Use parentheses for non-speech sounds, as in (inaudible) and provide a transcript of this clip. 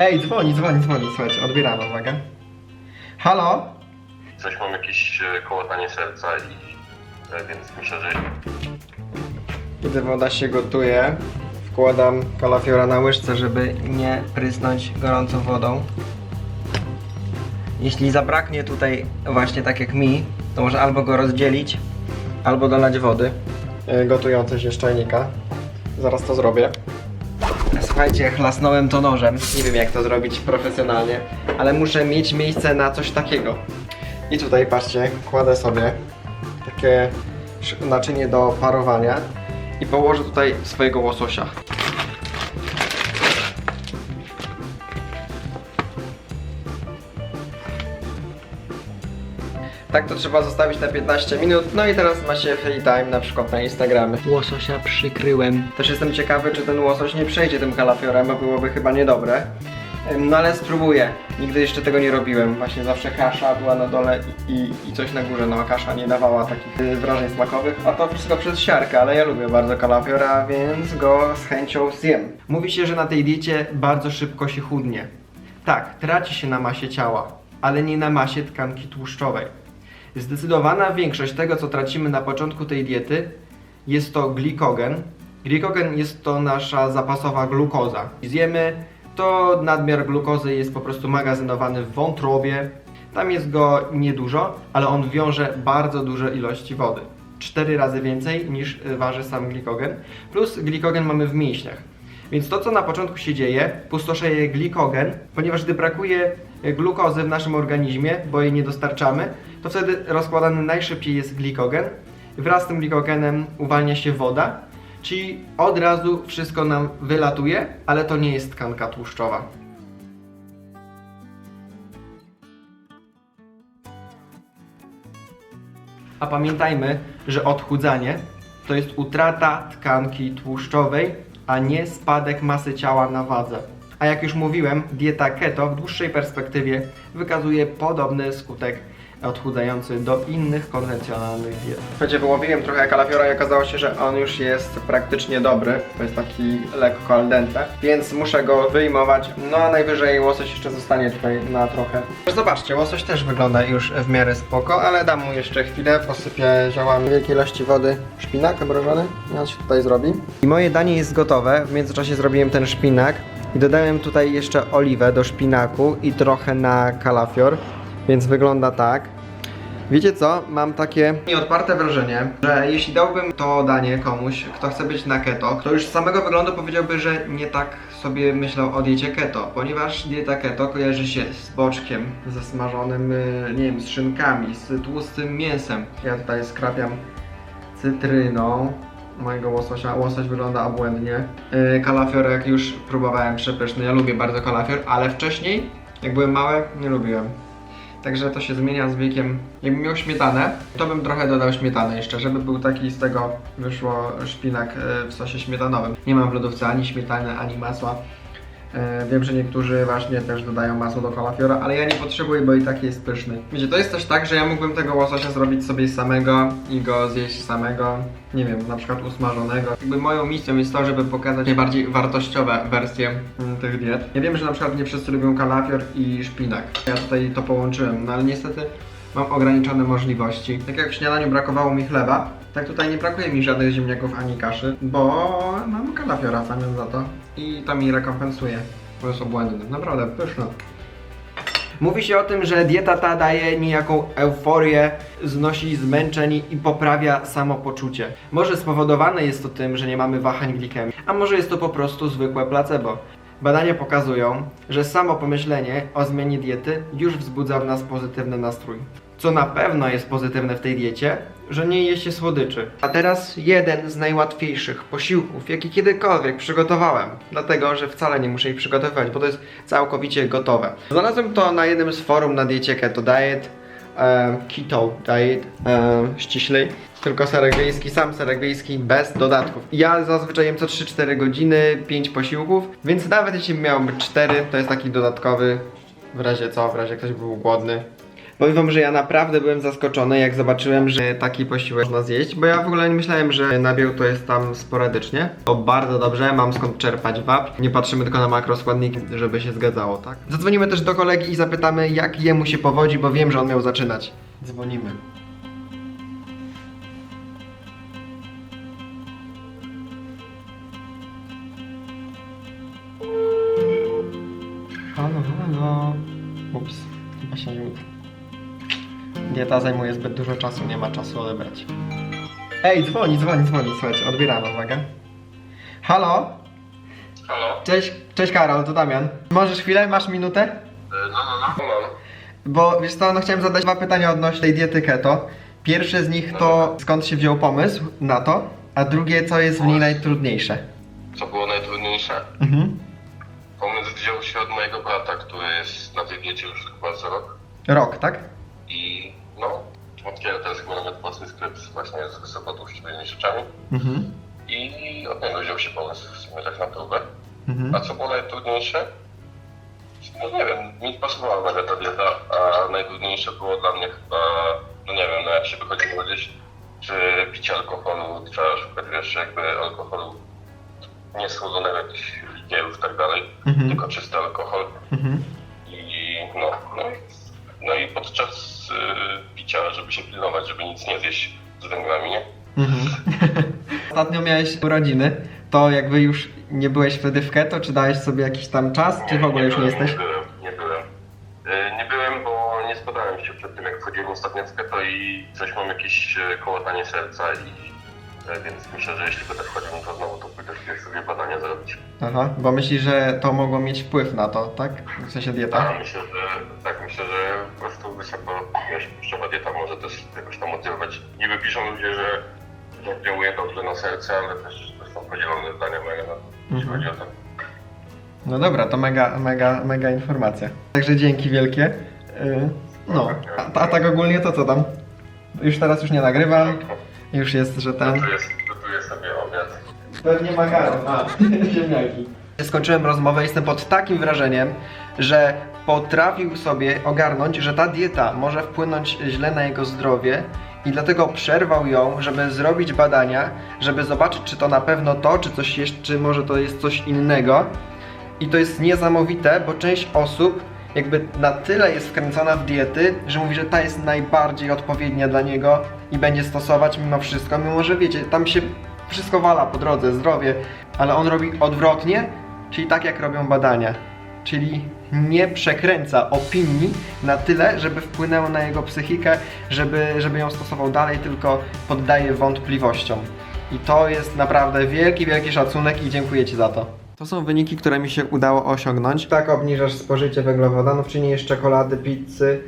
Ej, dzwoni, dzwoni, dzwoni, słuchajcie, odbieramy, uwaga. Halo? Coś mam jakieś e, kołatanie serca i e, więc myślę, że Gdy woda się gotuje, wkładam kalafiora na łyżce, żeby nie prysnąć gorącą wodą. Jeśli zabraknie tutaj właśnie tak jak mi, to może albo go rozdzielić, albo dolać wody yy, gotującej się z czajnika. Zaraz to zrobię. Słuchajcie, chlasnąłem to nożem. Nie wiem jak to zrobić profesjonalnie, ale muszę mieć miejsce na coś takiego. I tutaj patrzcie, kładę sobie takie naczynie do parowania i położę tutaj swojego łososia. Tak to trzeba zostawić na 15 minut. No i teraz macie free time na przykład na Instagramie. Łososia przykryłem. Też jestem ciekawy, czy ten łosoś nie przejdzie tym kalafiorem, bo byłoby chyba niedobre. No ale spróbuję. Nigdy jeszcze tego nie robiłem. Właśnie zawsze kasza była na dole i, i, i coś na górze. No a kasza nie dawała takich y, wrażeń smakowych. A to wszystko przez siarkę, ale ja lubię bardzo kalafiora, więc go z chęcią zjem. Mówi się, że na tej diecie bardzo szybko się chudnie. Tak, traci się na masie ciała, ale nie na masie tkanki tłuszczowej. Zdecydowana większość tego, co tracimy na początku tej diety, jest to glikogen. Glikogen jest to nasza zapasowa glukoza. Zjemy, to nadmiar glukozy jest po prostu magazynowany w wątrobie. Tam jest go niedużo, ale on wiąże bardzo duże ilości wody. Cztery razy więcej niż waży sam glikogen. Plus glikogen mamy w mięśniach. Więc to, co na początku się dzieje, pustoszeje glikogen, ponieważ gdy brakuje glukozy w naszym organizmie, bo jej nie dostarczamy, to wtedy rozkładany najszybciej jest glikogen. Wraz z tym glikogenem uwalnia się woda, czyli od razu wszystko nam wylatuje, ale to nie jest tkanka tłuszczowa. A pamiętajmy, że odchudzanie to jest utrata tkanki tłuszczowej, a nie spadek masy ciała na wadze. A jak już mówiłem, dieta keto w dłuższej perspektywie wykazuje podobny skutek odchudzający do innych konwencjonalnych diet. Słuchajcie, wyłowiłem trochę kalafiora i okazało się, że on już jest praktycznie dobry. To jest taki lekko al dente, więc muszę go wyjmować. No a najwyżej łosoś jeszcze zostanie tutaj na trochę. Zobaczcie, łosoś też wygląda już w miarę spoko, ale dam mu jeszcze chwilę, posypię ziołami wielkiej ilości wody. Szpinak mrożony, on się tutaj zrobi. I moje danie jest gotowe, w międzyczasie zrobiłem ten szpinak i dodałem tutaj jeszcze oliwę do szpinaku i trochę na kalafior, więc wygląda tak. Wiecie co? Mam takie nieodparte wrażenie, że jeśli dałbym to danie komuś, kto chce być na keto, to już z samego wyglądu powiedziałby, że nie tak sobie myślał o diecie keto, ponieważ dieta keto kojarzy się z boczkiem, ze smażonym, y, nie wiem, z szynkami, z tłustym mięsem. Ja tutaj skrapiam cytryną mojego łososia. Łosoś wygląda obłędnie. Yy, kalafior jak już próbowałem przepyszny. Ja lubię bardzo kalafior, ale wcześniej, jak byłem mały, nie lubiłem. Także to się zmienia z wiekiem. Jakbym miał śmietanę, to bym trochę dodał śmietany jeszcze, żeby był taki z tego wyszło szpinak e, w sosie śmietanowym. Nie mam w lodówce ani śmietany, ani masła. E, Wiem, że niektórzy właśnie też dodają masło do kalafiora, ale ja nie potrzebuję, bo i tak jest pyszny. Wiecie, to jest też tak, że ja mógłbym tego łososia zrobić sobie samego i go zjeść samego, nie wiem, na przykład usmażonego. Jakby moją misją jest to, żeby pokazać najbardziej wartościowe wersje mm, tych diet. Ja wiem, że na przykład nie wszyscy lubią kalafior i szpinak. Ja tutaj to połączyłem, no ale niestety mam ograniczone możliwości. Tak jak w śniadaniu brakowało mi chleba, tak tutaj nie brakuje mi żadnych ziemniaków ani kaszy, bo mam kalafiora w zamian za to i to mi rekompensuje. Bo jest obłędny. Naprawdę pyszne. Mówi się o tym, że dieta ta daje niejaką euforię, znosi zmęczeń i poprawia samopoczucie. Może spowodowane jest to tym, że nie mamy wahań glikemii, a może jest to po prostu zwykłe placebo. Badania pokazują, że samo pomyślenie o zmianie diety już wzbudza w nas pozytywny nastrój. Co na pewno jest pozytywne w tej diecie, że nie je się słodyczy. A teraz jeden z najłatwiejszych posiłków, jaki kiedykolwiek przygotowałem. Dlatego, że wcale nie muszę ich przygotowywać, bo to jest całkowicie gotowe. Znalazłem to na jednym z forum na diecie Keto Diet, e, Keto Diet, e, ściślej. Tylko serek wiejski, sam serek wiejski, bez dodatków. Ja zazwyczaj jem co 3-4 godziny, 5 posiłków, więc nawet jeśli miałbym 4, to jest taki dodatkowy, w razie co, w razie ktoś był głodny. Powiem wam, że ja naprawdę byłem zaskoczony, jak zobaczyłem, że taki posiłek można zjeść, bo ja w ogóle nie myślałem, że nabiał to jest tam sporadycznie. To bardzo dobrze, mam skąd czerpać wap. Nie patrzymy tylko na makroskładniki, żeby się zgadzało, tak? Zadzwonimy też do kolegi i zapytamy, jak jemu się powodzi, bo wiem, że on miał zaczynać. Dzwonimy. Halo, halo. Ups, chyba się nie uda. Dieta zajmuje zbyt dużo czasu, nie ma czasu odebrać. Ej, dzwoni, dzwoni, dzwoni, słuchajcie, odbieramy, uwaga. Halo? Halo? Cześć, cześć Karol, to Damian. Możesz chwilę, masz minutę? E, No, no, no. Mam. Bo wiesz co, no chciałem zadać dwa pytania odnośnie tej diety keto. Pierwsze z nich to skąd się wziął pomysł na to, a drugie co jest w niej najtrudniejsze. Co było najtrudniejsze? Mhm. Pomysł wziął się od mojego brata, który jest na tej diecie już chyba za rok. Rok, tak? Otwiera teraz chyba nawet własny sklep właśnie z wysokotłuszczowymi rzeczami. Mhm. I od niego wziął się pomysł w sumie tak na próbę. Mhm. A co było najtrudniejsze? No nie wiem, mi pasowała mega ta dieta, a najtrudniejsze było dla mnie chyba, no nie wiem, no jak się wychodziło gdzieś, czy picie alkoholu, trzeba szukać wiesz, jakby alkoholu niesłodzonego, jakichś likierów i tak dalej, Mhm. tylko czysty alkohol. Mhm. I no, no, i, no i podczas y, żeby się pilnować, żeby nic nie zjeść z węglami, nie? Mhm. (laughs) Ostatnio miałeś urodziny, to jakby już nie byłeś wtedy w keto, czy dałeś sobie jakiś tam czas, czy w ogóle już nie byłem, jesteś? Nie byłem, nie byłem. Y, Nie byłem, bo nie zbadałem się przed tym, jak wchodziłem ostatnio w keto i coś mam jakieś e, kołatanie serca i e, więc myślę, że jeśli będę wchodził, to znowu to pójdę sobie badania zrobić. Aha, bo myślisz, że to mogło mieć wpływ na to, tak? W sensie dieta? A myślę, że tak, myślę, że po prostu wysoko wiesz, serce, ale też, też są podzielone zdania moje na jeśli Mhm. chodzi o to. No dobra, to mega, mega, mega informacja. Także dzięki wielkie. Yy, no, a, a tak ogólnie to co tam? Już teraz już nie nagrywam, już jest, że ten... Gotuję, gotuję sobie obiad. Pewnie makaron, a, (laughs) ziemniaki. Skończyłem rozmowę, jestem pod takim wrażeniem, że potrafił sobie ogarnąć, że ta dieta może wpłynąć źle na jego zdrowie i dlatego przerwał ją, żeby zrobić badania, żeby zobaczyć, czy to na pewno to, czy coś jeszcze, czy może to jest coś innego. I to jest niesamowite, bo część osób jakby na tyle jest wkręcona w diety, że mówi, że ta jest najbardziej odpowiednia dla niego i będzie stosować mimo wszystko, mimo że wiecie, tam się wszystko wala po drodze, zdrowie, ale on robi odwrotnie, czyli tak jak robią badania. Czyli nie przekręca opinii na tyle, żeby wpłynęło na jego psychikę, żeby, żeby ją stosował dalej, tylko poddaje wątpliwościom. I to jest naprawdę wielki, wielki szacunek i dziękuję Ci za to. To są wyniki, które mi się udało osiągnąć. Tak obniżasz spożycie węglowodanów, czy nie jesz czekolady, pizzy.